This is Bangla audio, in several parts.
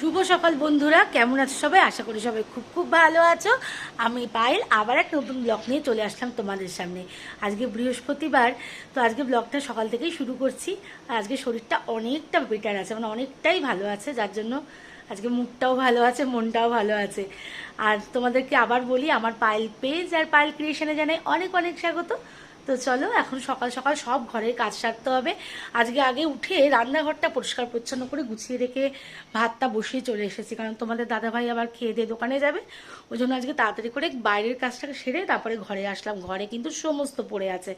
শুভ সকাল বন্ধুরা, কেমন আছো সবাই? আশা করি সবাই খুব খুব ভালো আছো। আমি পায়েল, আবার এক নতুন ব্লগ নিয়ে চলে আসলাম তোমাদের সামনে। আজকে বৃহস্পতিবার, তো আজকে ব্লগটা সকাল থেকেই শুরু করছি। আজকে শরীরটা অনেকটা বেটার আছে মানে অনেকটাই ভালো আছে, যার জন্য আজকে মুখটাও ভালো আছে, মনটাও ভালো আছে। আর তোমাদেরকে আবার বলি, আমার পায়েল পেজ আর পায়েল ক্রিয়েশনে জানাই অনেক অনেক স্বাগত। তো চলো, এখন সকাল সকাল সব ঘরের কাজ সারতে হবে। আজকে আগে উঠে রান্নাঘরটা পরিষ্কার পরিচ্ছন্ন করে গুছিয়ে রেখে ভাতটা বসিয়ে চলে এসেছি। কারণ তোমাদের দাদাভাই আবার খেয়ে দিয়ে দোকানে যাবে। ওই জন্য আজকে তাড়াতাড়ি করে বাইরের কাজটাকে সেরে তারপরে ঘরে আসলাম। ঘরে কিন্তু সমস্ত পড়ে আছে।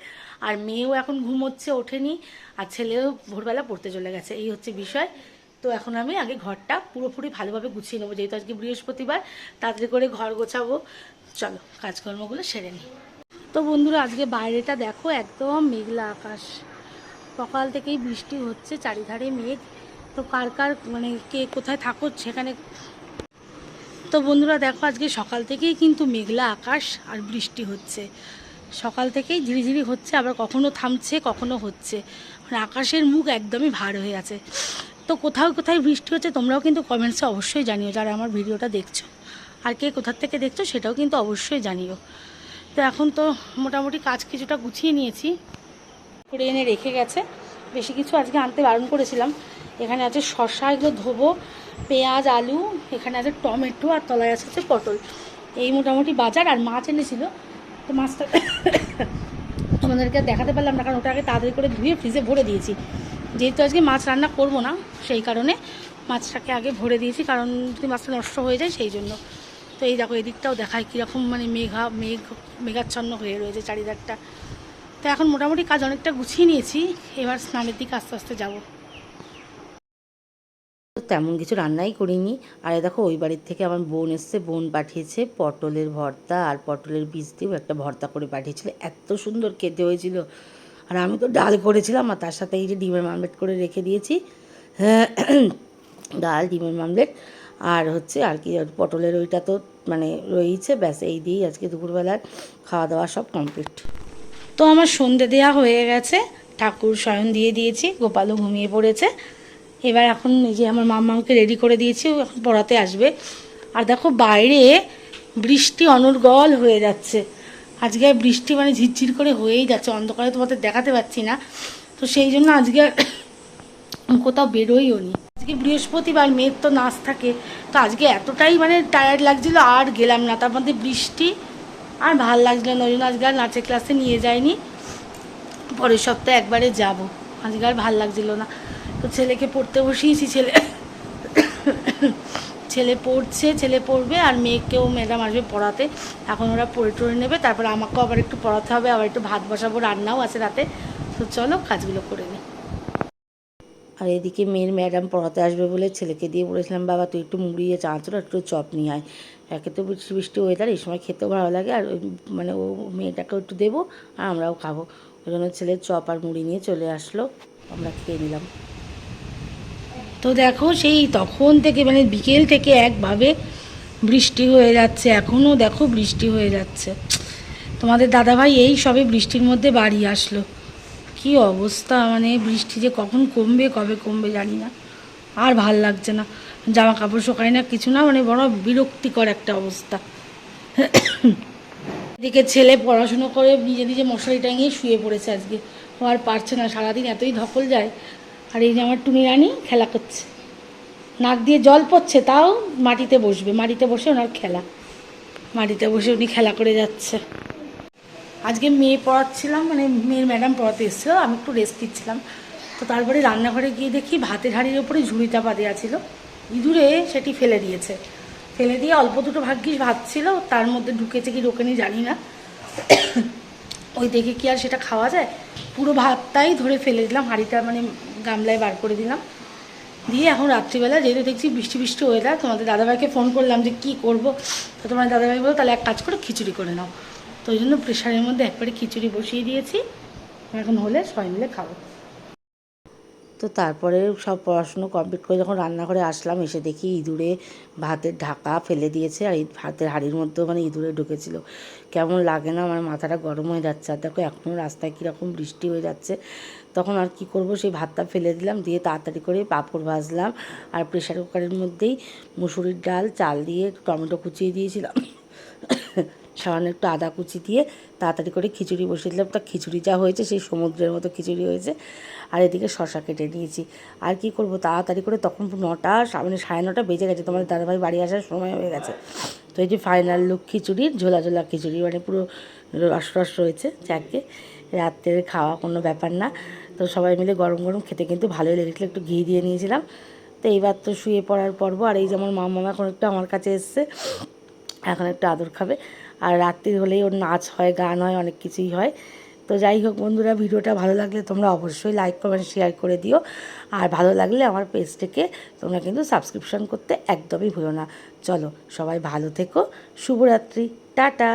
আর মেয়েও এখন ঘুমোচ্ছে, ওঠেনি। আর ছেলেও ভোরবেলা পড়তে চলে গেছে। এই হচ্ছে বিষয়। তো এখন আমি আগে ঘরটা পুরোপুরি ভালোভাবে গুছিয়ে নেব। যেহেতু আজকে বৃহস্পতিবার তাড়াতাড়ি করে ঘর গোছাবো। চলো, কাজকর্মগুলো সেরে নিই। তো বন্ধুরা, আজকে বাইরেটা দেখো, একদম মেঘলা আকাশ। সকাল থেকেই বৃষ্টি হচ্ছে, চারিধারে মেঘ। তো কার কার মানে কে কোথায় থাকো সেখানে তো বন্ধুরা, দেখো আজকে সকাল থেকেই কিন্তু মেঘলা আকাশ আর বৃষ্টি হচ্ছে। সকাল থেকেই ঝিরিঝিরি হচ্ছে, আবার কখনো থামছে, কখনো হচ্ছে। মানে আকাশের মুখ একদমই ভার হয়ে আছে। তো কোথাও কোথায় বৃষ্টি হচ্ছে তোমরাও কিন্তু কমেন্টসে অবশ্যই জানিও যারা আমার ভিডিওটা দেখছ। আর কে কোথার থেকে দেখছ সেটাও কিন্তু অবশ্যই জানিও। তো এখন তো মোটামুটি কাজ কিছুটা গুছিয়ে নিয়েছি। করে এনে রেখে গেছে। বেশি কিছু আজকে আনতে বারণ করেছিলাম। এখানে আছে শশা এগুলো ধোবো, পেঁয়াজ, আলু, এখানে আছে টমেটো আর তলায় আছে হচ্ছে পটল। এই মোটামুটি বাজার আর মাছ এনেছিল। তো মাছটা তোমাদেরকে দেখাতে পারলাম না, কারণ ওটা আগে তাড়াতাড়ি করে ধুয়ে ফ্রিজে ভরে দিয়েছি। যেহেতু আজকে মাছ রান্না করব না, সেই কারণে মাছটাকে আগে ভরে দিয়েছি, কারণ যদি মাছটা নষ্ট হয়ে যায় সেই জন্য। তো এই দেখো, এদিকটাও দেখায় কীরকম মানে মেঘা, মেঘ, মেঘাচ্ছন্ন হয়ে রয়েছে চারিদারটা তো এখন মোটামুটি কাজ অনেকটা গুছিয়ে নিয়েছি, এবার স্নানের দিকে আস্তে আস্তে যাব। তেমন কিছু রান্নাই করিনি। আর দেখো, ওই বাড়ির থেকে আমার বোন এসছে, বোন পাঠিয়েছে পটলের ভর্তা, আর পটলের বীজ দিয়েও একটা ভর্তা করে পাঠিয়েছিল। এত সুন্দর খেতে হয়েছিল। আর আমি তো ডাল করেছিলাম, আর তার সাথে এই যে ডিমের মামলেট করে রেখে দিয়েছি। ডাল, ডিমের মামলেট, আর হচ্ছে আর কি পটলের ওইটা তো মানে রয়েছে ব্যাস এই দিয়েই আজকে দুপুরবেলার খাওয়া দাওয়া সব কমপ্লিট। তো আমার সন্ধে দেওয়া হয়ে গেছে, ঠাকুর শয়ন দিয়ে দিয়েছি, গোপালও ঘুমিয়ে পড়েছে। এবার এখন এই যে আমার মামাকে রেডি করে দিয়েছি এখন পড়াতে আসবে। আর দেখো বাইরে বৃষ্টি অনর্গল হয়ে যাচ্ছে। আজকে আর বৃষ্টি মানে ঝিরঝির করে হয়েই যাচ্ছে, অন্ধকারে তোমাদের দেখাতে পাচ্ছি না। তো সেই জন্য আজকে আর কোথাও বেরোইও নি। আজকে বৃহস্পতিবার মেয়ের তো নাচ থাকে, তো আজকে এতটাই মানে টায়ার্ড লাগছিল, আর গেলাম না। তার মধ্যে বৃষ্টি আর ভালো লাগছিল না, ওই জন্য আজকে আর নাচের ক্লাসে নিয়ে যায়নি পরের সপ্তাহে একবারে যাব। আজকে আর ভালো লাগছিল না। তো ছেলেকে পড়তে বসিয়েছি, ছেলে ছেলে পড়ছে, ছেলে পড়বে আর মেয়েকেও ম্যাডাম আসবে পড়াতে। এখন ওরা পড়ে টড়ে নেবে, তারপর আমাকেও আবার একটু পড়াতে হবে, আবার একটু ভাত বসাবো, রান্নাও আছে রাতে। তো চলো কাজগুলো করে নিই। আর এদিকে মেয়ের ম্যাডাম পড়াতে আসবে বলে ছেলেকে দিয়ে বলেছিলাম, বাবা, তুই একটু মুড়িয়ে চাঁচড় একটু চপ নিয়ে আয়। একে তো বৃষ্টি বৃষ্টি ওয়েদার এই সময় খেতেও ভালো লাগে আর মানে ও মেয়েটাকেও একটু দেবো আর আমরাও খাব। ওই জন্য ছেলে চপ আর মুড়ি নিয়ে চলে আসলো। আমরা খেয়ে নিলাম। তো দেখো সেই তখন থেকে মানে বিকেল থেকে একভাবে বৃষ্টি হয়ে যাচ্ছে এখনও দেখো বৃষ্টি হয়ে যাচ্ছে। তোমাদের দাদাভাই এই সবে বৃষ্টির মধ্যে বাড়ি আসলো। কি অবস্থা মানে বৃষ্টি যে কখন কমবে, কবে কমবে জানি না। আর ভালো লাগছে না। জামা কাপড় শোকায় না, কিছু না মানে বড় বিরক্তিকর একটা অবস্থা। এদিকে ছেলে পড়াশুনো করে নিজে নিজে মশারি টাঙিয়ে শুয়ে পড়েছে আজকে। ও আর পারছে না, সারাদিন এতই ধকল যায়। আর এই যে আমার টুনি রানী খেলা করছে। নাক দিয়ে জল পড়ছে, তাও মাটিতে বসবে। মাটিতে বসে ওনার খেলা। মাটিতে বসে উনি খেলা করে যাচ্ছে। আজকে মেয়ে পড়াচ্ছিলাম মানে মেয়ের ম্যাডাম পড়াতে এসেছিল, আমি একটু রেস্ট দিচ্ছিলাম তো তারপরে রান্নাঘরে গিয়ে দেখি ভাতের হাঁড়ির ওপরে ঝুড়িটা দেওয়া ছিল ইঁদুরে সেটি ফেলে দিয়েছে। ফেলে দিয়ে অল্প দুটো ভাগ্যিস ভাত ছিল, তার মধ্যে ঢুকেছে কি ঢোকেনি জানি না। ওই দেখে কি আর সেটা খাওয়া যায়? পুরো ভাতটাই ধরে ফেলে দিলাম, হাঁড়িটা মানে গামলায় বার করে দিলাম। দিয়ে এখন রাত্রিবেলা যেহেতু দেখছি বৃষ্টি বৃষ্টি ওয়েদার তোমাদের দাদাভাইকে ফোন করলাম যে কি করব? তো তোমার দাদাভাই বলো তাহলে এক কাজ করে, খিচুড়ি করে নাও। তো ওই জন্য প্রেশারের মধ্যে একবারে খিচুড়ি বসিয়ে দিয়েছি। এখন হলে সবাই মিলে খাব। তো তারপরে সব পড়াশুনো কমপ্লিট করে যখন রান্নাঘরে আসলাম, এসে দেখি ইঁদুরে ভাতের ঢাকা ফেলে দিয়েছে আর এই ভাতের হাঁড়ির মধ্যেও মানে ইঁদুরে ঢুকেছিল। কেমন লাগে না আমার মাথাটা গরম হয়ে যাচ্ছে। আর দেখো এখনও রাস্তায় কীরকম বৃষ্টি হয়ে যাচ্ছে। তখন আর কি করব? সেই ভাতটা ফেলে দিলাম, দিয়ে তাড়াতাড়ি করে পাঁপড় ভাজলাম। আর প্রেশার কুকারের মধ্যেই মুসুরির ডাল, চাল দিয়ে টমেটো কুচিয়ে দিয়েছিলাম। সামান্য একটু আদা কুচি দিয়ে তাড়াতাড়ি করে খিচুড়ি বসিয়ে দিলাম। তা খিচুড়ি যা হয়েছে, সেই সমুদ্রের মতো খিচুড়ি হয়েছে। আর এদিকে শশা কেটে নিয়েছি। আর কি করব? তাড়াতাড়ি করে তখন নটা মানে সাড়ে নটা বেজে গেছে। তোমাদের দাদাভাই বাড়ি আসার সময় হয়ে গেছে। তো এই যে ফাইনাল লুক খিচুড়ির, ঝোলা ঝোলা খিচুড়ি মানে পুরো রস রস রয়েছে যাকে রাত্রের খাওয়া কোনো ব্যাপার না। তো সবাই মিলে গরম গরম খেতে কিন্তু ভালোই লেগেছিলো। একটু ঘি দিয়ে নিয়েছিলাম। তো এইবার তো শুয়ে পড়ার পর্ব। আর এই যেমন মা মামা এখন একটু আমার কাছে এসছে, এখন একটু আদর খাবে। আর রাত্রি হলেই ওর নাচ হয়, গান হয়, অনেক কিছুই হয়। তো যাই হোক বন্ধুরা, ভিডিওটা ভালো লাগলে তোমরা অবশ্যই লাইক কমেন্ট শেয়ার করে দিও। আর ভালো লাগলে আমার পেজটাকে তোমরা কিন্তু সাবস্ক্রিপশন করতে একদমই ভুলো না। চলো সবাই ভালো থেকো। শুভরাত্রি। টাটা।